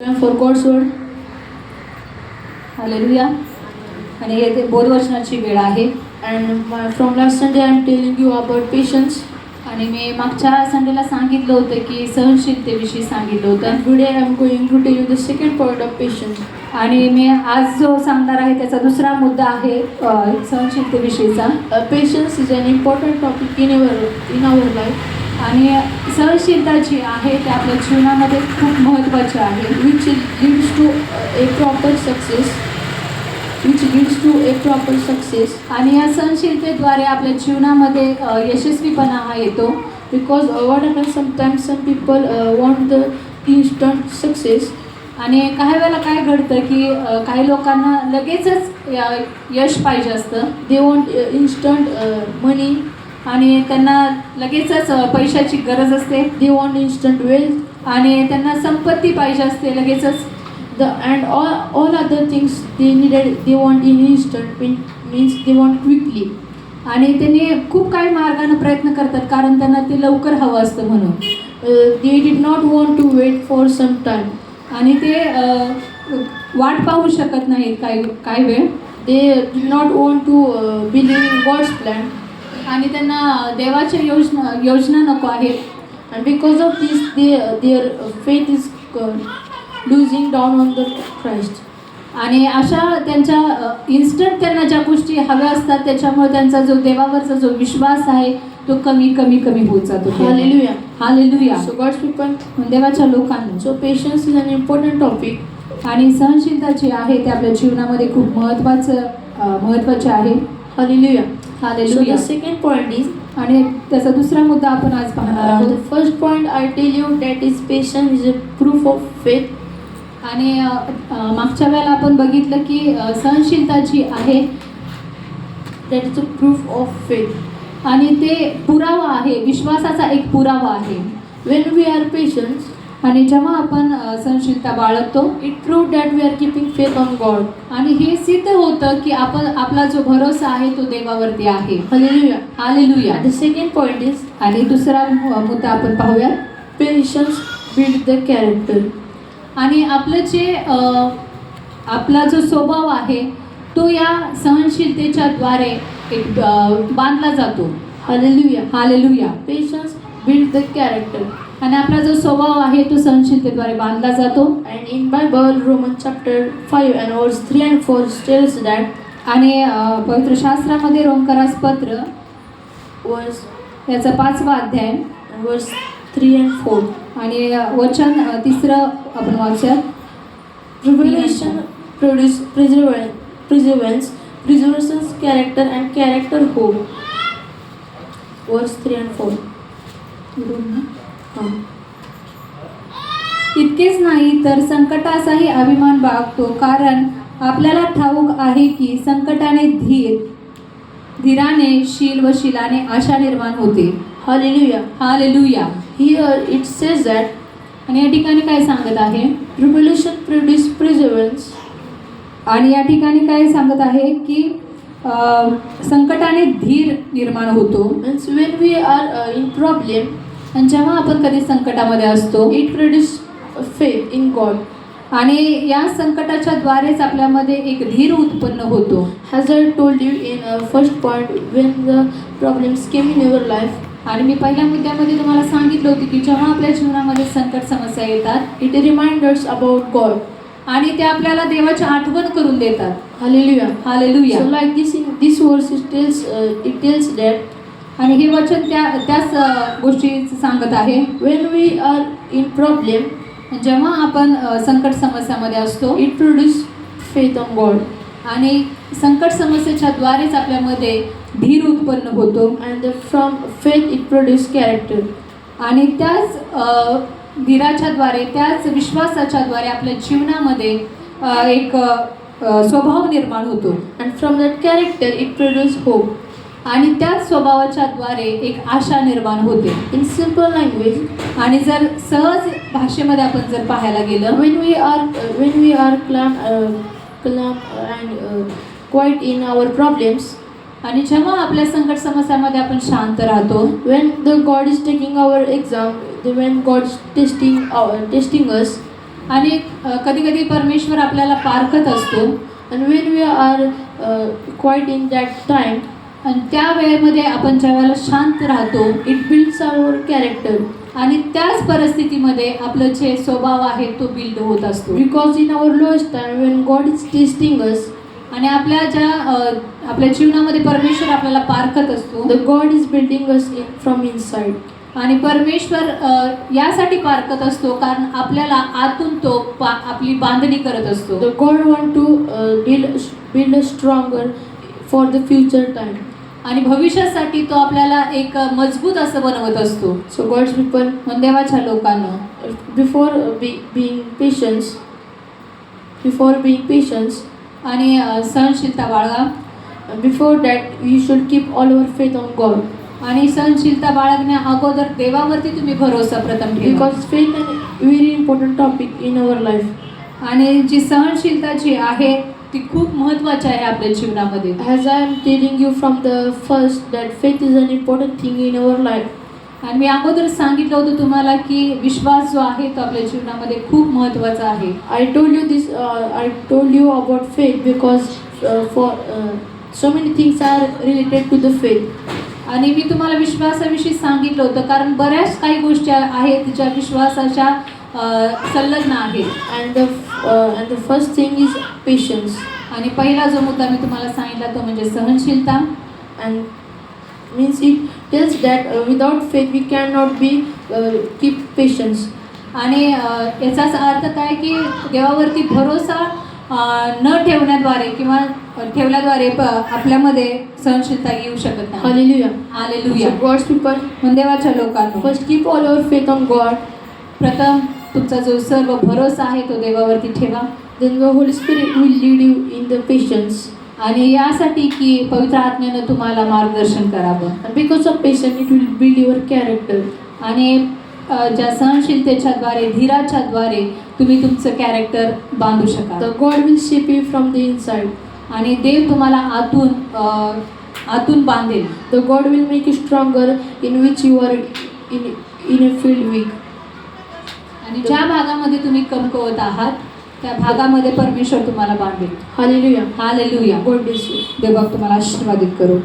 For God सोड. Hallelujah आणि येथे बोध वचनाची वेळ आहे. And from last Sunday I am telling you about patience आणि मी मागच्या संडेला सांगितलं होतं की सहनशीलतेविषयी सांगितलं होतं. अँड गुडे I am going to tell you the second point of patience आणि मी आज जो सांगणार आहे त्याचा दुसरा मुद्दा आहे सहनशीलतेविषयीचा. Patience is an important topic in your in our life आणि सहनशीलता जी आहे ते आपल्या जीवनामध्ये खूप महत्त्वाची आहे. Which leads to a proper success which leads to a proper success आणि या सहनशीलतेद्वारे आपल्या जीवनामध्ये यशस्वीपणा हा येतो. Because what are sometimes some people want the instant success आणि काही वेळेला काय घडतं की काही लोकांना लगेचच यश पाहिजे असतं. दे वॉन्ट इन्स्टंट मनी आणि त्यांना लगेचच पैशाची गरज असते. दे वॉन्ट इन्स्टंट वेल्थ आणि त्यांना संपत्ती पाहिजे असते लगेचच. The and all all other things they needed they want in instant mean means they want quickly आणि त्यांनी खूप काही मार्गानं प्रयत्न करतात कारण त्यांना ते लवकर हवं असतं म्हणून. They did not want to wait for some time आणि ते वाट पाहू शकत नाहीत काही काही वेळ. They did not want to believe in what's plan आणि त्यांना देवाच्या योजना योजना नको आहेत. This they their uh, faith is uh, losing down on the christ. आणि अशा त्यांच्या इन्स्टंट त्यांना ज्या गोष्टी हव्या असतात त्याच्यामुळे त्यांचा जो देवावरचा जो विश्वास आहे तो कमी कमी कमी होत जातो. Hallelujah. Hallelujah so god's people देवाच्या लोकांना. so patience is an important topic. आणि सहनशीलता जी आहे ते आपल्या जीवनामध्ये खूप महत्त्वाचं अ, महत्त्वाचे आहे. हालेलुया सेकंड पॉइंट आणि त्याचा दुसरा मुद्दा आपण आज पाहणार uh-huh. आहोत. First point I tell you that is patience is a proof of faith आणि मागच्या वेळेला आपण बघितलं की सहनशीलता जी आहे that is a proof of faith आणि ते पुरावा आहे विश्वासाचा एक पुरावा आहे. वेन वी आर पेशन्स आणि जेव्हा आपण सहनशीलता बाळगतो it prove that we are keeping faith on God आणि हे सिद्ध होतं की आपण आपला जो भरोसा आहे तो देवावरती आहे. सेकंड पॉइंट इज आणि दुसरा मुद्दा आपण पाहूया पेशन्स बिल्ड द कॅरेक्टर आणि आपलं जे आपला जो स्वभाव आहे तो या सहनशीलतेच्या द्वारे एक बांधला जातो. Hallelujah hallelujah patience build the character आणि आपला जो स्वभाव आहे तो संशिप्तेद्वारे बांधला जातो. And in my word Roman chapter five and verse three and four tells that आणि पवित्रशास्त्रामध्ये रोमकरास पत्र वर्स याचा पाचवा अध्याय वर्स थ्री अँड फोर आणि वचन तिसरं आपण वाचत tribulation produce preserve perseverance preservations character and character Rome verse three and four इतकेच नाही तर संकटाचाही अभिमान बाळगतो कारण आपल्याला ठाऊक आहे की संकटाने धीर धीराने शील व शिलाने आशा निर्माण होते. Hallelujah. here it says that आणि या ठिकाणी काय सांगत आहे? Revelation produce perseverance. आणि या ठिकाणी काय सांगत आहे की संकटाने धीर निर्माण होतो. When we are uh, in problem आणि जेव्हा आपण कधी संकटामध्ये असतो it produce faith in God आणि या संकटाच्या द्वारेच आपल्यामध्ये एक धीर उत्पन्न होतो. Has I told you in first point when the problem came in your life आणि मी पहिल्या मुद्द्यामध्ये तुम्हाला सांगितलं होतं की जेव्हा आपल्या जीवनामध्ये संकट समस्या येतात इट रिमाइंडर्स अबाउट गॉड आणि ते आपल्याला देवाची आठवण करून देतात. Hallelujah hallelujah like this in this verse it tells it tells that आणि हे वचन त्या त्याच गोष्टी सांगत आहे. When we are in problem जेव्हा आपण संकट समस्यामध्ये असतो produce faith on god. आणि संकट समस्येच्या द्वारेच आपल्यामध्ये धीर उत्पन्न होतो. And from faith it produce character. आणि त्याच धीराच्या द्वारे त्याच विश्वासाच्या द्वारे आपल्या जीवनामध्ये एक स्वभाव निर्माण होतो. And from that character it produce hope. आणि त्याच स्वभावाच्या द्वारे एक आशा निर्माण होते. इन सिंपल लँग्वेज आणि जर सहज भाषेमध्ये आपण जर पाहायला गेलं when we are when we are calm calm and quiet in our problems आणि जेव्हा आपल्या संकट समस्यामध्ये आपण शांत राहतो when the God is taking our exam the when God is testing testing us आणि uh, कधी कधी परमेश्वर आपल्याला पारखत असतो. And when we are quiet in that time आणि त्या वेळेमध्ये आपण ज्या वेळेला शांत राहतो इट बिल्ड्स अवर कॅरेक्टर आणि त्याच परिस्थितीमध्ये आपलं जे स्वभाव आहे तो बिल्ड होत असतो. Because in our lowest when God is testing us आणि आपल्या ज्या आपल्या जीवनामध्ये परमेश्वर आपल्याला पारखत असतो the God is building us from inside आणि परमेश्वर यासाठी पारखत असतो कारण आपल्याला आतून तो पा आपली बांधणी करत असतो. The God want to build build stronger for the future time आणि भविष्यासाठी तो आपल्याला एक मजबूत असं बनवत असतो. सो गॉड्स पीपल देवाच्या लोकांना. Before be being patience before being patience आणि सहनशीलता बाळगा. Before that you should keep all over faith on God आणि सहनशीलता बाळगण्या अगोदर देवावरती तुम्ही भरोसा प्रथम because faith very important topic in our life आणि जी सहनशीलता जी आहे ती खूप महत्त्वाची आहे आपल्या जीवनामध्ये. Has I am telling you from the first that faith is an important thing in our life आणि मी अगोदर सांगितलं होतं तुम्हाला की विश्वास जो आहे तो आपल्या जीवनामध्ये खूप महत्त्वाचा आहे. I told you this I told you about faith because for so many things are related to the faith आणि मी तुम्हाला विश्वासाविषयी सांगितलं होतं कारण बऱ्याच काही गोष्टी आहेत ज्या विश्वासाच्या संलग्न आहेत. And the first thing is patience. आणि पहिला जो मुद्दा मी तुम्हाला सांगितला तो म्हणजे सहनशीलता means it tells that uh, without faith we cannot be uh, keep patience. आणि अ, याचाच अर्थ काय की देवावरती भरोसा अ, न ठेवण्याद्वारे किंवा ठेवल्याद्वारे प- आपल्यामध्ये सहनशीलता येऊ शकत नाही. हालेलुया God's people म्हणून देवाच्या लोकांना first keep all our faith on God. प्रथम तुमचा जो सर्व भरोसा आहे तो देवावरती ठेवा then the Holy Spirit will lead you in the patience आणि यासाठी की पवित्र आत्म्यानं तुम्हाला मार्गदर्शन करावं. Because of patience it will build your character आणि ज्या सहनशीलतेच्याद्वारे धीराच्याद्वारे तुम्ही तुमचं कॅरेक्टर बांधू शकाल. तर God will shape you from the inside आणि देव तुम्हाला आतून आतून बांधेल. तर God will make you stronger in which you are in in a field weak आणि ज्या भागामध्ये तुम्ही कमकवत आहात त्या भागामध्ये परमेश्वर तुम्हाला बांधेल. Hallelujah bless you. देव तुम्हाला आशीर्वादित करू